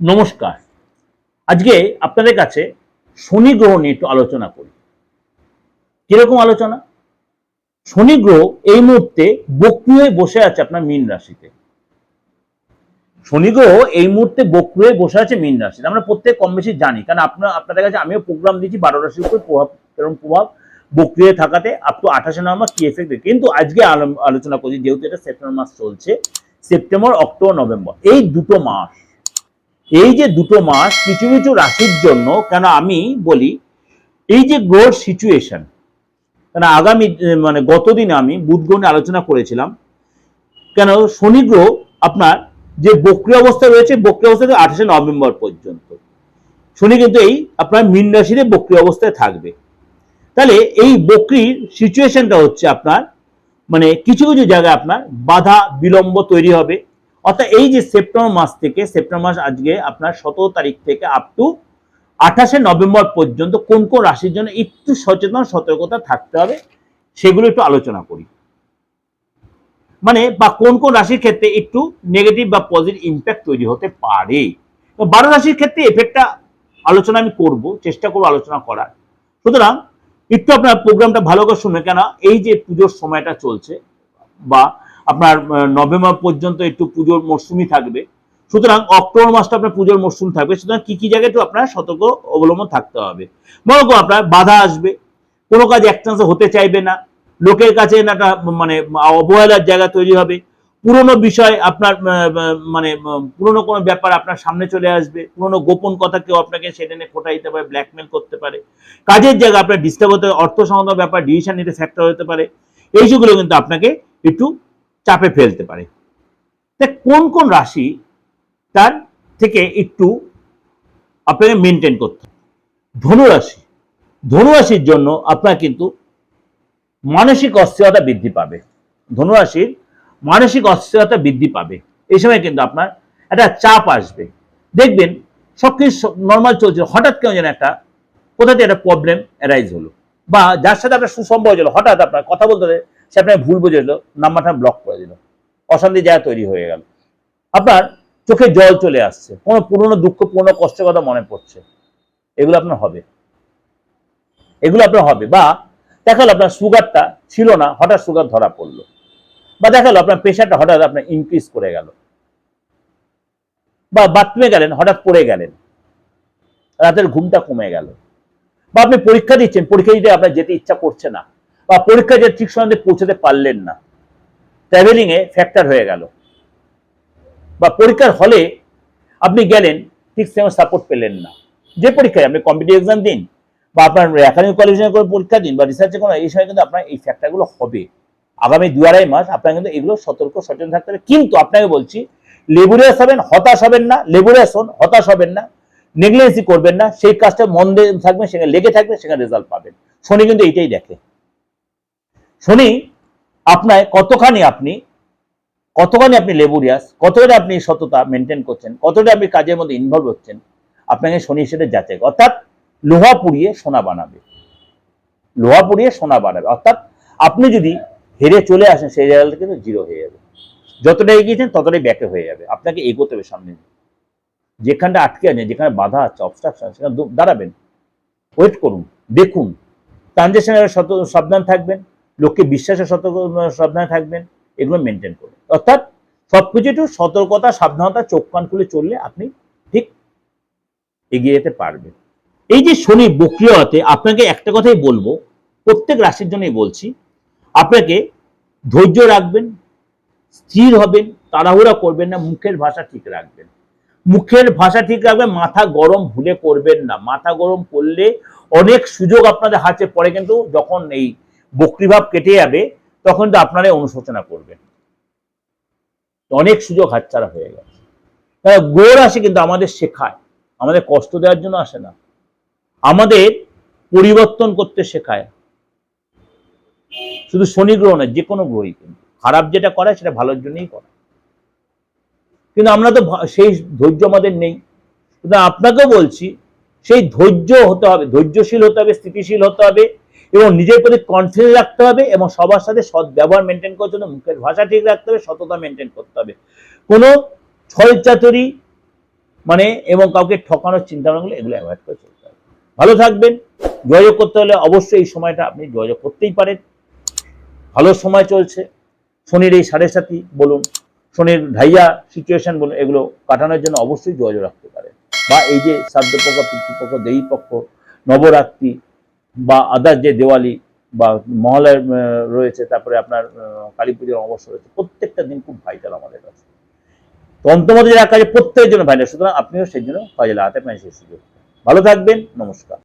নমস্কার। আজকে আপনাদের কাছে শনি গ্রহ নিয়ে একটু আলোচনা করি। কীরকম আলোচনা? শনি গ্রহ এই মুহূর্তে বক্রি হয়ে বসে আছে আপনার মীন রাশিতে। শনি গ্রহ এই মুহূর্তে বক্রি হয়ে বসে আছে মীন রাশিতে। আমরা প্রত্যেক কম বেশি জানি, কারণ আপনার, আপনাদের কাছে আমিও প্রোগ্রাম দিচ্ছি বারো রাশির উপর প্রভাব এরকম প্রভাব, বক্রি হয়ে থাকাতে আপ টু আঠাশে নভেম্বর কি এফেক্ট কিন্তু আজকে আলোচনা করছি, যেহেতু এটা সেপ্টেম্বর মাস চলছে, সেপ্টেম্বর, অক্টোবর, নভেম্বর, এই দুটো মাস এই যে দুটো মাস কিছু কিছু রাশির জন্য, কেন আমি বলি, এই যে গ্রোথ সিচুয়েশন কেন আগামী মানে গতদিন আমি বুধ গ্রহ নিয়ে আলোচনা করেছিলাম, কেন শনি গ্রহ আপনার যে বক্রি অবস্থা রয়েছে, বক্রি অবস্থা আঠাশে নভেম্বর পর্যন্ত। শনি কিন্তু এই আপনার মীন রাশিতে বক্রি অবস্থায় থাকবে। তাহলে এই বক্রির সিচুয়েশনটা হচ্ছে আপনার মানে কিছু কিছু জায়গায় আপনার বাধা, বিলম্ব তৈরি হবে। অর্থাৎ এই যে সেপ্টেম্বর মাস থেকে, সেপ্টেম্বর মাস আজকে আপনার সতেরো তারিখ থেকে আপ টু আঠাশে নভেম্বর পর্যন্ত কোন কোন রাশির জন্য একটু সচেতন, সতর্কতা থাকতে হবে, সেগুলো একটু আলোচনা করি। মানে বা কোন কোন রাশির ক্ষেত্রে একটু নেগেটিভ বা পজিটিভ ইম্প্যাক্ট তৈরি হতে পারে। বারো রাশির ক্ষেত্রে এফেক্টটা আলোচনা আমি করব, চেষ্টা করব আলোচনা করার। সুতরাং, একটু আপনার প্রোগ্রামটা ভালো করে শুনে কেন, এই যে পুজোর সময়টা চলছে, বা আপনার নভেম্বর পর্যন্ত একটু পুজোর মরশুমই থাকবে। সুতরাং অক্টোবর মাসটা আপনার পুজোর মরশুম থাকবে। সুতরাং কি কি জায়গায় একটু আপনার সতর্ক অবলম্বন থাকতে হবে। মনে করো আপনার বাধা আসবে। কোনো কাজ এক চান্সে হতে চাইবে না। লোকের কাছে একটা মানে অবহেলার জায়গা তৈরি হবে। পুরনো বিষয় আপনার মানে পুরনো কোনো ব্যাপার আপনার সামনে চলে আসবে। পুরনো গোপন কথা কেউ আপনাকে সেটা নিয়ে ফোটা দিতে পারে ব্ল্যাকমেল করতে পারে। কাজের জায়গা আপনার ডিস্টার্ব হতে অর্থ সংক্রান্ত ব্যাপার ডিসিশন নিতে ফ্যাক্টর হতে পারে। এই যেগুলো কিন্তু আপনাকে একটু চাপে ফেলতে পারে। কোন কোন রাশি তার থেকে একটু আপনাকে মেনটেন করতে ধনুরাশি ধনুরাশির জন্য আপনার কিন্তু মানসিক অস্থিরতা বৃদ্ধি পাবে। ধনুরাশির মানসিক অস্থিরতা বৃদ্ধি পাবে। এই সময় কিন্তু আপনার একটা চাপ আসবে। দেখবেন সব কিছু নর্মাল চলছে, হঠাৎ কেউ যেন একটা, কোথা থেকে একটা প্রবলেম অ্যারাইজ হলো। বা যার সাথে আপনার সুসম্ভব হয়েছিল হঠাৎ আপনার কথা বলতে হলে সে আপনাকে ভুল বুঝে দিল নাম্বারটা ব্লক করে দিল। অশান্তি জায়গা তৈরি হয়ে গেল। আপনার চোখে জল চলে আসছে। কোনো পুরনো দুঃখ, পুরনো কষ্টের কথা মনে পড়ছে। এগুলো আপনার হবে। এগুলো আপনার হবে। বা দেখাল আপনার সুগারটা ছিল না, হঠাৎ সুগার ধরা পড়ল। বা দেখাল আপনার প্রেশারটা হঠাৎ আপনার ইনক্রিজ করে গেল। বা বাথরুমে গেলেন, হঠাৎ পড়ে গেলেন। রাতের ঘুমটা কমে গেল। বা আপনি পরীক্ষা দিচ্ছেন, পরীক্ষা দিতে আপনার যেতে ইচ্ছা করছে না। বা পরীক্ষা যে ঠিক সময় পৌঁছতে পারলেন না ট্রাভেলিং এ ফ্যাক্টর হয়ে গেল। বা পরীক্ষার হলে আপনি গেলেন, ঠিক সেমন সাপোর্ট পেলেন না। যে পরীক্ষায় আপনি কম্পিটিভ এক্সাম দিন বা আপনার একাডেমিক কোয়ালিফিকেশন করে পরীক্ষা দিন বা রিসার্চে কোনো এই সময় কিন্তু আপনার এই ফ্যাক্টরগুলো হবে। আগামী দু আড়াই মাস আপনার কিন্তু এগুলো সতর্ক সচেতন থাকতে হবে। কিন্তু আপনাকে বলছি লেবুরিয়াস হবেন, হতাশ হবেন না লেবুরিয়াস হন, হতাশ হবেন না নেগলেন্সি করবেন না, সেই কাজটা মন থাকবেন, সেখানে লেগে থাকবেন, সেখানে রেজাল্ট পাবেন। শনি কিন্তু এইটাই দেখে। শনি আপনার কতখানি আপনি কতখানি আপনি লেবুরিয়াস কতটা আপনি সততা মেনটেন করছেন, কতটা আপনি কাজের মধ্যে ইনভলভ হচ্ছেন, আপনাকে শনি হিসেবে যাচাই অর্থাৎ লোহা পুড়িয়ে সোনা বানাবে। লোহা পুড়িয়ে সোনা বানাবে। অর্থাৎ আপনি যদি হেরে চলে আসেন, সেই জায়গাটা কিন্তু জিরো হয়ে যাবে। যতটা এগিয়েছেন, ততটাই ব্যাকে হয়ে যাবে। আপনাকে এগোতে হবে সামনে। যেখানটা আটকে আছে, যেখানে বাধা আছে অবস্ট্রাকশন সেখানে দাঁড়াবেন। ওয়েট করুন, দেখুন। ট্রানজেকশনের সাবধান থাকবেন। লোককে বিশ্বাসে সতর্ক, সাবধানে থাকবেন, এগুলো মেনটেন করবেন অর্থাৎ সবকিছু একটু সতর্কতা, সাবধানতা, চোখ কান খুলে চললে আপনি ঠিক এগিয়ে যেতে পারবেন। এই যে শনি বক্রিয়তে আপনাকে একটা কথাই বলব, প্রত্যেক রাশির জন্যই বলছি, আপনাকে ধৈর্য রাখবেন, স্থির হবেন, তাড়াহুড়া করবেন না, মুখের ভাষা ঠিক রাখবেন। মুখের ভাষা ঠিক রাখবেন মাথা গরম ভুলে করবেন না। মাথা গরম করলে অনেক সুযোগ আপনাদের হাতে পড়ে, কিন্তু যখন এই বক্রিভাব কেটে যাবে, তখন তো আপনারাই অনুশোচনা করবেন। অনেক সুযোগ হাতছাড়া হয়ে গেছে। তারা গোর আসে কিন্তু আমাদের শেখায়। আমাদের কষ্ট দেওয়ার জন্য আসে না। আমাদের পরিবর্তন করতে শেখায়। শুধু শনি গ্রহ নয়, যে কোনো গ্রহই কিন্তু। খারাপ যেটা করে সেটা ভালোর জন্যই করে কিন্তু আমরা তো সেই ধৈর্য আমাদের নেই। কিন্তু আপনাকেও বলছি, সেই ধৈর্য হতে হবে, ধৈর্যশীল হতে হবে, স্থিতিশীল হতে হবে। এবং নিজের প্রতি কনফিডেন্স রাখতে হবে এবং সবার সাথে সৎ ব্যবহার মেনটেন করার জন্য মুখের ভাষা ঠিক রাখতে হবে, সততা মেনটেন করতে হবে। কোনো ছল চাতুরি মানে এবং কাউকে ঠকানোর চিন্তা ভাবনাগুলো এগুলো অ্যাভয়েড করে চলতে হবে। ভালো থাকবেন, যোগাযোগ করতে হলে অবশ্যই এই সময়টা আপনি যোগাযোগ করতেই পারেন। ভালো সময় চলছে, শনির এই সাড়ে সাথী বলুন, শনির ঢাইয়া সিচুয়েশন বলুন, এগুলো কাটানোর জন্য অবশ্যই যোগাযোগ রাখতে পারেন। বা এই যে শ্রাদ্ধপক্ষ, পিতৃপক্ষ দেবী পক্ষ নবরাত্রি বা আদার যে দেওয়ালি বা মহলের রয়েছে, তারপরে আপনার কালী পুজোর অবসর রয়েছে, প্রত্যেকটা দিন খুব ভাইটাল আমাদের কাছে। তন্ত্রমতে যারা কাজে প্রত্যেকের জন্য ভাইটাল সুতরাং আপনিও সেই জন্য কাজে লাগাতে পারেন সেই সুযোগ। ভালো থাকবেন, নমস্কার।